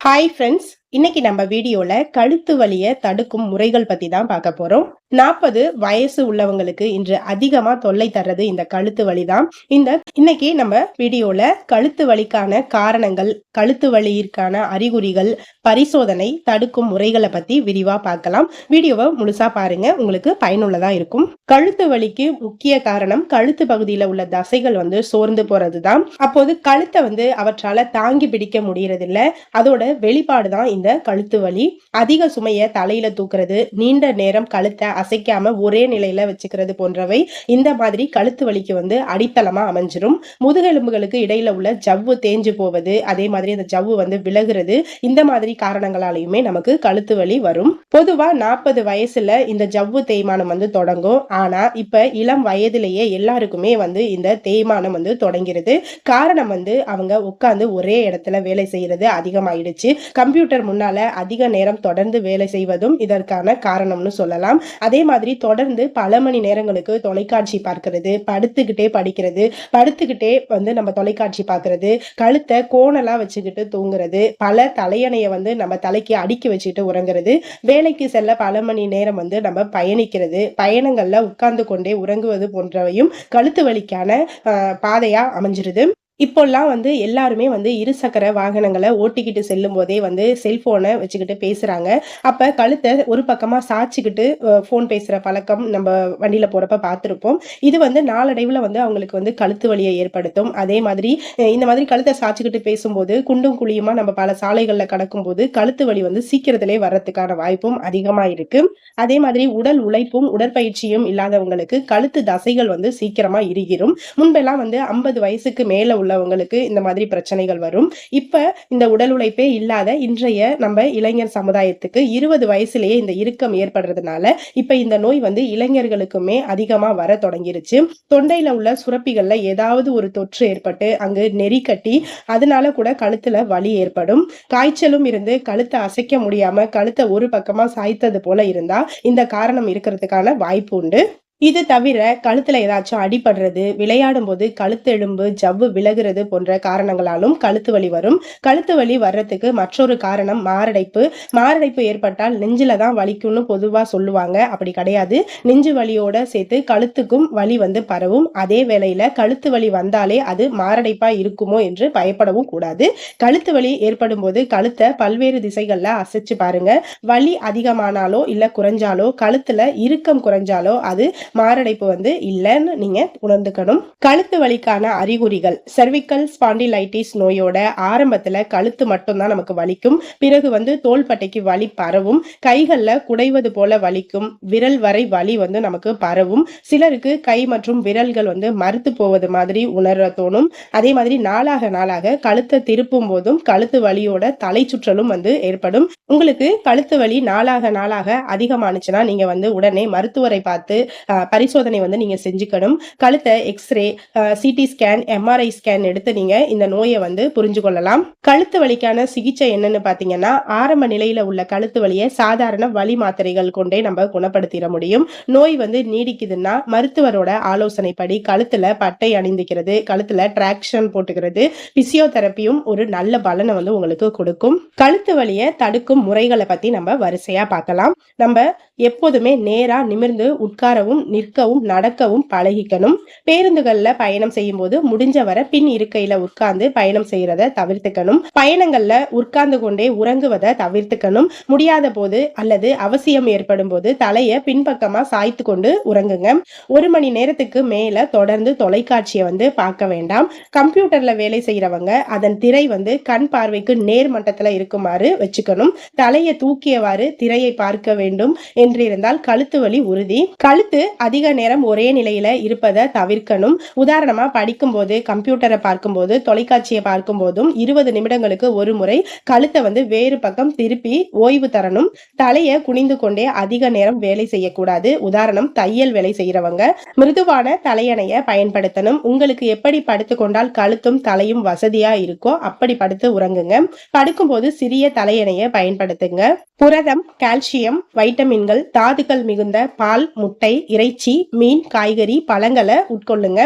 Hi friends இன்னைக்கு நம்ம வீடியோல கழுத்து வலிய தடுக்கும் முறைகள் பத்தி தான் பார்க்க போறோம். நாற்பது வயசு உள்ளவங்களுக்கு இன்று அதிகமா தொல்லை தர்றது இந்த கழுத்து வலி தான். இந்த இன்னைக்கு நம்ம வீடியோல கழுத்து வலிக்கான காரணங்கள் கழுத்து வலியிற்கான அறிகுறிகள் பரிசோதனை தடுக்கும் முறைகளை பத்தி விரிவா பார்க்கலாம். வீடியோவை முழுசா பாருங்க உங்களுக்கு பயனுள்ளதா இருக்கும். கழுத்து வலிக்கு முக்கிய காரணம் கழுத்து பகுதியில உள்ள தசைகள் வந்து சோர்ந்து போறது தான் அப்போது கழுத்தை வந்து அவற்றால தாங்கி பிடிக்க முடியறதில்ல. அதோட வெளிப்பாடு தான் இந்த கழுத்து வலி அதிக சுமையை தலையில தூக்குறது நீண்ட நேரம் கழுத்தை அசைக்காம ஒரே நிலையில வச்சுக்கிறது போன்றவை இந்த மாதிரி கழுத்து வலிக்கு வந்து அடித்தளமா அமைஞ்சிரும். முதுகெலும்புகளுக்கு இடையில உள்ள ஜவ்வு தேஞ்சு போவது அதே மாதிரி அந்த ஜவ்வு வந்து விலகுறது இந்த மாதிரி காரணங்களாலையுமே நமக்கு கழுத்து வலி வரும். பொதுவா நாற்பது வயசுல இந்த ஜவ்வு தேய்மானம் வந்து தொடங்கும். ஆனா இப்ப இளம் வயதிலேயே எல்லாருக்குமே வந்து இந்த தேய்மானம் வந்து தொடங்கிறது. காரணம் வந்து அவங்க உட்காந்து ஒரே இடத்துல வேலை செய்யறது அதிகமாயிடுச்சு. கம்ப்யூட்டர் முன்னால அதிக நேரம் தொடர்ந்து வேலை செய்வதும் இதற்கான காரணம்னு சொல்லலாம். அதே மாதிரி தொடர்ந்து பல மணி நேரங்களுக்கு தொலைக்காட்சி பார்க்கிறது படுத்துக்கிட்டே படிக்கிறது படுத்துக்கிட்டே வந்து நம்ம தொலைக்காட்சி பார்க்கறது கழுத்தை கோணலா வச்சுக்கிட்டு தூங்குறது பல தலையணையை வந்து நம்ம தலைக்கு அடுக்கி வச்சுட்டு உறங்குறது வேலைக்கு செல்ல பல மணி நேரம் வந்து நம்ம பயணிக்கிறது பயணங்கள்ல உட்கார்ந்து கொண்டே உறங்குவது போன்றவையும் கழுத்து வலிக்கான பாதையாக பாதையா அமைஞ்சிருது. இப்போல்லாம் வந்து எல்லாருமே வந்து இருசக்கர வாகனங்களை ஓட்டிக்கிட்டு செல்லும் போதே வந்து செல்போனை வச்சுக்கிட்டு பேசுறாங்க. அப்ப கழுத்தை ஒரு பக்கமா சாய்ச்சிக்கிட்டு ஃபோன் பேசுற பழக்கம் நம்ம வண்டியில போறப்ப பார்த்துருப்போம். இது வந்து நாளடைவுல வந்து அவங்களுக்கு வந்து கழுத்து வலியை ஏற்படுத்தும். அதே மாதிரி இந்த மாதிரி கழுத்தை சாய்ச்சிக்கிட்டு பேசும்போது குண்டும் குழியுமா நம்ம பல சாலைகள்ல கடக்கும்போது கழுத்து வலி வந்து சீக்கிரத்திலே வர்றதுக்கான வாய்ப்பும் அதிகமா இருக்கு. அதே மாதிரி உடல் உழைப்பும் உடற்பயிற்சியும் இல்லாதவங்களுக்கு கழுத்து தசைகள் வந்து சீக்கிரமா இறுகிரும் முன்பெல்லாம் வந்து ஐம்பது வயசுக்கு மேல உள்ளவங்களுக்கு இந்த மாதிரி பிரச்சனைகள் வரும். இப்ப இந்த உடல் உழைப்பே இல்லாத இன்றைய நம்ம இளைஞர் சமுதாயத்துக்கு இருபது வயசுலயே இந்த இறுக்கம் ஏற்படுறதுனால இப்ப இந்த நோய் வந்து இளைஞர்களுக்குமே அதிகமா வர தொடங்கிருச்சு. தொண்டையில உள்ள சுரப்பிகள்ல ஏதாவது ஒரு தொற்று ஏற்பட்டு அங்கு நெறி கட்டி அதனால கூட கழுத்துல வலி ஏற்படும். காய்ச்சலும் இருந்து கழுத்தை அசைக்க முடியாம கழுத்தை ஒரு பக்கமா சாய்த்தது போல இருந்தா இந்த காரணம் இருக்கிறதுக்கான வாய்ப்பு உண்டு. இது தவிர கழுத்துல ஏதாச்சும் அடிபடுறது விளையாடும் போது கழுத்தெலும்பு ஜவ்வு விலகுறது போன்ற காரணங்களாலும் கழுத்து வலி வரும். கழுத்து வலி வர்றதுக்கு மற்றொரு காரணம் மாரடைப்பு. மாரடைப்பு ஏற்பட்டால் நெஞ்சில தான் வலிக்கும்னு பொதுவா சொல்லுவாங்க. அப்படி கிடையாது. நெஞ்சு வலியோட சேர்த்து கழுத்துக்கும் வலி வந்து பரவும். அதே வேளையில கழுத்து வலி வந்தாலே அது மாரடைப்பா இருக்குமோ என்று பயப்படவும் கூடாது. கழுத்து வலி ஏற்படும் போது கழுத்தை பல்வேறு திசைகள்ல அசைச்சு பாருங்க. வலி அதிகமானாலோ இல்ல குறைஞ்சாலோ கழுத்துல இறுக்கம் குறைஞ்சாலோ அது மாரடைப்பு வந்து இல்லைன்னு நீங்க உணர்ந்துக்கணும். கழுத்து வலிக்கான அறிகுறிகள். Cervical ஸ்பாண்டிலைட்டிஸ் நோயோட ஆரம்பத்துல கழுத்து மட்டும்தான் நமக்கு வலிக்கும். பிறகு வந்து தோள்பட்டைக்கு வலி பரவும். கைகள்ல குடைவது போல வலிக்கும். விரல் வரை வலி வந்து நமக்கு பரவும். சிலருக்கு கை மற்றும் விரல்கள் வந்து மறுத்து போவது மாதிரி உணர தோணும். அதே மாதிரி நாளாக நாளாக கழுத்தை திருப்பும் போதும் கழுத்து வலியோட தலை சுற்றலும் வந்து ஏற்படும். உங்களுக்கு கழுத்து வலி நாளாக நாளாக அதிகமானுச்சுன்னா நீங்க வந்து உடனே மருத்துவரை பார்த்து பரிசோதனை வந்து நீங்கள் செஞ்சுக்கணும். கழுத்தை X ray CT scan MRI scan எடுத்து நீங்கள் இந்த நோயை வந்து புரிஞ்சு கொள்ளலாம். கழுத்து வலிக்கான சிகிச்சை என்னன்னு பார்த்தீங்கன்னா ஆரம்ப நிலையில் உள்ள கழுத்து வலியை சாதாரண வலி மாத்திரைகள் கொண்டே நம்ம குணப்படுத்திட முடியும். நோய் வந்து நீடிக்குதுன்னா மருத்துவரோட ஆலோசனைப்படி கழுத்தில் பட்டை அணிந்துக்கிறது கழுத்தில் டிராக்ஷன் போட்டுக்கிறது பிசியோதெரப்பியும் ஒரு நல்ல பலனை வந்து உங்களுக்கு கொடுக்கும். கழுத்து வலியை தடுக்கும் முறைகளை பற்றி நம்ம வரிசையாக பார்க்கலாம். நம்ம எப்போதுமே நேரா நிமிர்ந்து உட்காரவும் நிற்கவும் நடக்கவும் பழகிக்கணும். பேருந்துகள்ல பயணம் செய்யும் போது முடிஞ்ச வரை பின் இருக்கையில உட்கார்ந்து பயணம் செய்யறத தவிர்த்துக்கணும். பயணங்கள்ல உட்கார்ந்து கொண்டே உறங்குவதை தவிர்த்துக்கணும். முடியாத போது அல்லது அவசியம் ஏற்படும் போது தலைய பின்பக்கமா சாய்த்து கொண்டு உறங்குங்க. ஒரு மணி நேரத்துக்கு மேல தொடர்ந்து தொலைக்காட்சியை வந்து பார்க்க வேண்டாம். கம்ப்யூட்டர்ல வேலை செய்யறவங்க அதன் திரை வந்து கண் பார்வைக்கு நேர்மட்டத்துல இருக்குமாறு வச்சுக்கணும். தலையை தூக்கியவாறு திரையை பார்க்க வேண்டும். என்றிருந்தால் கழுத்து வலி உறுதி. கழுத்து அதிக நேரம் ஒரே நிலையில இருப்பதை தவிர்க்கணும். உதாரணமா படிக்கும் போது கம்ப்யூட்டரை பார்க்கும்போது தொலைக்காட்சியை பார்க்கும் போதும் இருபது நிமிடங்களுக்கு ஒரு முறை கழுத்தை வந்து வேறு பக்கம் திருப்பி ஓய்வு தரணும். தலையை குனிந்து கொண்டே அதிக நேரம் வேலை செய்யக்கூடாது. உதாரணம் தையல் வேலை செய்யறவங்க மிருதுவான தலையணைய பயன்படுத்தணும். உங்களுக்கு எப்படி படுத்துக்கொண்டால் கழுத்தும் தலையும் வசதியா இருக்கோ அப்படி படுத்து உறங்குங்க. படுக்கும்போது சிறிய தலையணைய பயன்படுத்துங்க. புரதம் கால்சியம் வைட்டமின்கள் உள்ளவர்கள் தாதுக்கள் மிகுந்த பால் முட்டை இறைச்சி மீன் காய்கறி பழங்களை உட்கொள்ளுங்க.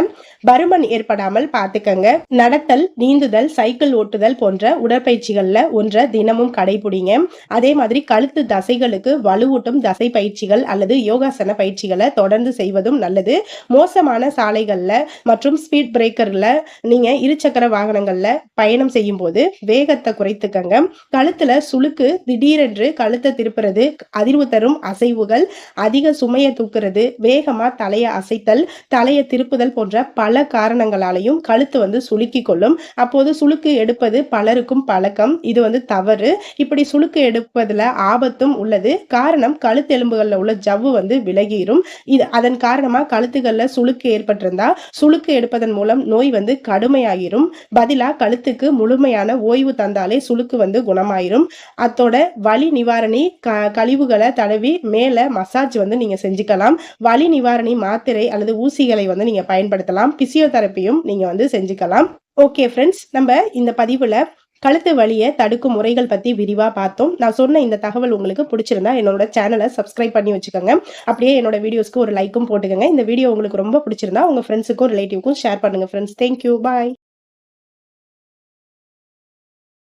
பருமன் ஏற்படாமல் பார்த்துக்கங்க. நடத்தல் நீந்துதல் சைக்கிள் ஓட்டுதல் போன்ற உடற்பயிற்சிகள்ல ஒன்றை தினமும் கடைபிடிங்க. அதே மாதிரி கழுத்து தசைகளுக்கு வலுவூட்டும் தசை பயிற்சிகள் அல்லது யோகாசன பயிற்சிகளை தொடர்ந்து செய்வதும் நல்லது. மோசமான சாலைகள்ல மற்றும் ஸ்பீட் பிரேக்கர்ல நீங்க இருசக்கர வாகனங்கள்ல பயணம் செய்யும் போது வேகத்தை குறைத்துக்கங்க. கழுத்துல சுளுக்கு திடீரென்று கழுத்தை திருப்புறது அதிர்வு தரும் அசைவுகள் அதிக சுமையை தூக்குறது வேகமா தலையை அசைத்தல் தலையை திருப்புதல் போன்ற பல காரணங்களாலையும் கழுத்து வந்து சுலுக்கி கொள்ளும். அப்போது சுளுக்கு எடுப்பது பலருக்கும் பழக்கம். இது வந்து தவறு. இப்படி சுளுக்கு எடுப்பதுல ஆபத்தும் உள்ளது. காரணம் கழுத்தெலும்புகள்ல உள்ள ஜவ்வு வந்து விலகிரும். இது அதன் காரணமா கழுத்துகளில் சுளுக்கு ஏற்பட்டிருந்தா சுளுக்கு எடுப்பதன் மூலம் நோய் வந்து கடுமையாகிரும். பதிலா கழுத்துக்கு முழுமையான ஓய்வு தந்தாலே சுளுக்கு வந்து குணமாயிரும். அத்தோட வலி நிவாரணி க கழிவுகளை தடவி மேலே மசாஜ் வந்து நீங்கள் செஞ்சுக்கலாம். வலி நிவாரணி மாத்திரை அல்லது ஊசிகளை வந்து நீங்கள் பயன்படுத்தலாம். பிசியோதெரப்பியும் நீங்கள் வந்து செஞ்சுக்கலாம். ஓகே ஃப்ரெண்ட்ஸ் நம்ம இந்த பதிவில் கழுத்து வலியை தடுக்கும் முறைகள் பற்றி விரிவாக பார்த்தோம். நான் சொன்ன இந்த தகவல் உங்களுக்கு பிடிச்சிருந்தா என்னோட சேனலை சப்ஸ்கிரைப் பண்ணி வச்சுக்கோங்க. அப்படியே என்னோட வீடியோஸ்க்கு ஒரு லைக்கும் போட்டுக்கோங்க. இந்த வீடியோ உங்களுக்கு ரொம்ப பிடிச்சிருந்தா உங்கள் ஃப்ரெண்ட்ஸுக்கும் ரிலேட்டிவ்க்கும் ஷேர் பண்ணுங்கள் ஃப்ரெண்ட்ஸ் தேங்க்யூ பாய்